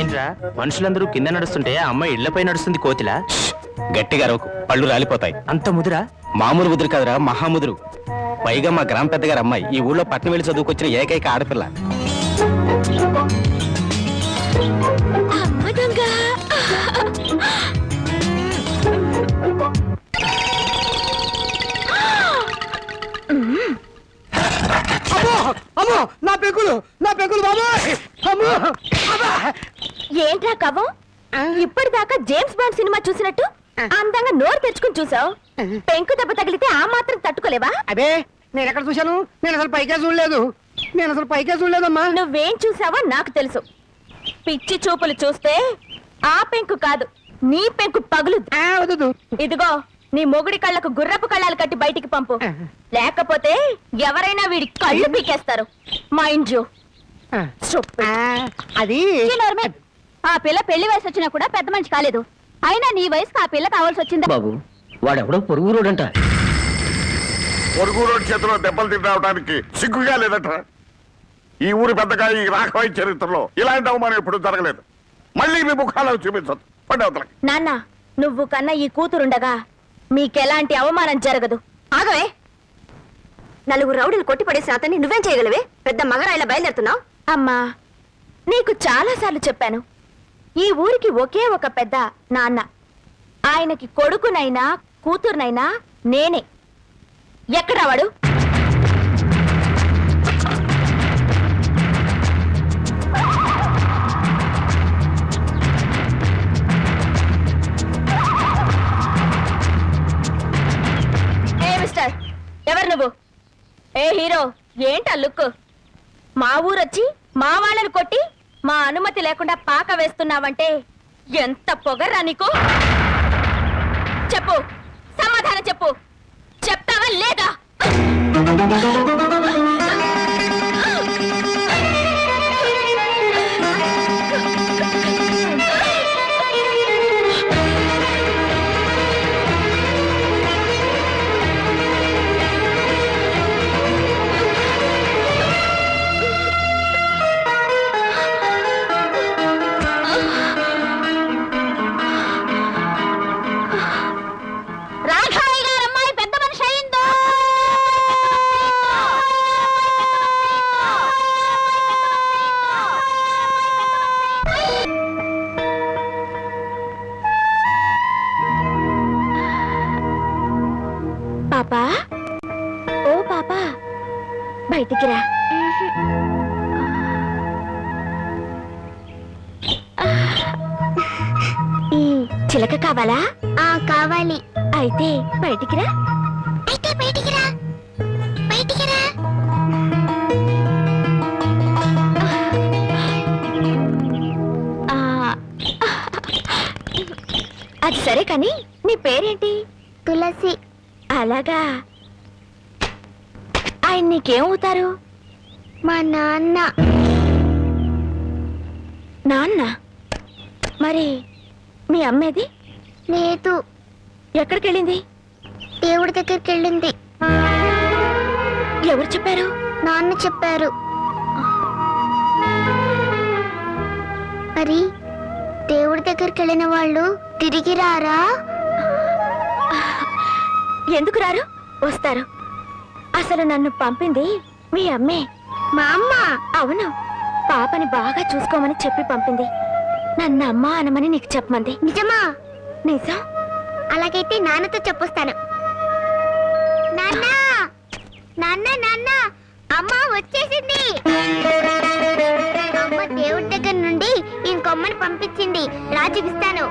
ఏంట్రా? మనుషులందరూ కింద నడుస్తుంటే ఆ అమ్మాయి ఇళ్ళపై నడుస్తుంది కోతిలా? గట్టిగా అరవకు పళ్ళు రాలిపోతాయి. అంత ముదురా? మామూలు ముదురు కాదురా మహాముదురు పైగా మా గ్రామ పెద్దగారు అమ్మాయి ఈ ఊళ్ళో పట్నం వెళ్ళి చదువుకొచ్చిన ఏకైక ఆడపిల్ల. ఏంట్రా కవ్వం? ఇప్పటిదాకా జేమ్స్ బాండ్ సినిమా చూసినట్టు అందంగా నోరు తెరుచుకుని చూసావు. పెంకు దెబ్బ తగిలితే ఆ మాత్రం తట్టుకోలేవా? అబే నేను ఎక్కడ చూశాను? నేను అసలు పైకే చూడలేదు. నేను అసలు పైకే చూడలేదమ్మా. నువ్వేం చూసావో నాకు తెలుసు. పిచ్చి చూపులు చూస్తే ఆ పెంకు కాదు నీ పెంకు పగులు. ఇదిగో నీ మొగుడి కళ్ళకు గుర్రపు కళ్ళాలు కట్టి బయటికి పంపు. లేకపోతే ఎవరైనా వీడి కళ్ళు పీకేస్తారు. Mind you. ఆ, అది ఆ పిల్ల పెళ్ళి వయసు వచ్చినా కూడా పెద్ద మనిషి కాలేదు. అయినా నీ వయసుకు ఆ పిల్ల కావాల్సి వచ్చిందా? బాబు వాడెవడో పొరుగు రోడంట పొరుగు రోడ్డు చేతిలో దెబ్బలు తినడానికి సిగ్గుగా లేదట్రా ఈ ఊరి పెద్దగా ఈ రాఘవయ్య చరిత్రలో ఇలాంటి అవమానం ఎప్పుడు జరగలేదు. మళ్ళీ మీ ముఖాలను చూపించదు పండి అవతలకి. నాన్న నువ్వు కన్నా ఈ కూతురుండగా మీకెలాంటి అవమానం జరగదు. ఆగవే. నలుగురు రౌడీలు కొట్టి పడేసిన అతన్ని నువ్వేం చేయగలవే? పెద్ద మగరాయిలా బయలుదేరుతున్నావు? అమ్మా నీకు చాలా సార్లు చెప్పాను. ఈ ఊరికి ఒకే ఒక పెద్ద నాన్న. ఆయనకి కొడుకునైనా కూతురునైనా నేనే. ఎక్కడ వాడు? ఏ మిస్టర్ ఎవరు నువ్వు? ఏ హీరో ఏంటా లుక్ మా ఊరొచ్చి మా వాళ్ళని కొట్టి మా అనుమతి లేకుండా పాక వేస్తున్నావంటే ఎంత పొగరా నీకు? చెప్పు. సమాధానం చెప్పు. చెప్తావా లేదా? బయటికి రా. ఈ చిలక కావాలా? ఆ కావాలి. అయితే బయటికి రా. అయితే బయటికి రా. బయటికి రా. ఆ, అది సరే కానీ నీ పేరేంటి? తులసి. అలాగా. ఆయన నీకేమవుతారు? మా నాన్న. నాన్న? మరి మీ అమ్మేది? లేదు. ఎక్కడికి వెళ్ళింది దేవుడి దగ్గరికి వెళ్ళింది ఎవరు చెప్పారు? నాన్న చెప్పారు. మరి దేవుడి దగ్గరికి వెళ్ళిన వాళ్ళు తిరిగి రారా? ఎందుకు రారు? వస్తారు. అసలు నన్ను పంపింది మీ అమ్మే. మా అమ్మ? అవును. పాపని బాగా చూసుకోమని చెప్పి పంపింది. నన్ను అమ్మ అనమని నీకు చెప్పమంది. నిజమా? నిజం. అలాగైతే నాన్నతో చెప్పొస్తాను. నాన్న! నాన్న నాన్న! అమ్మ వచ్చేసింది! అమ్మ దేవుడి దగ్గర నుండి ఇంకొమ్మని పంపించింది. రా చూపిస్తాను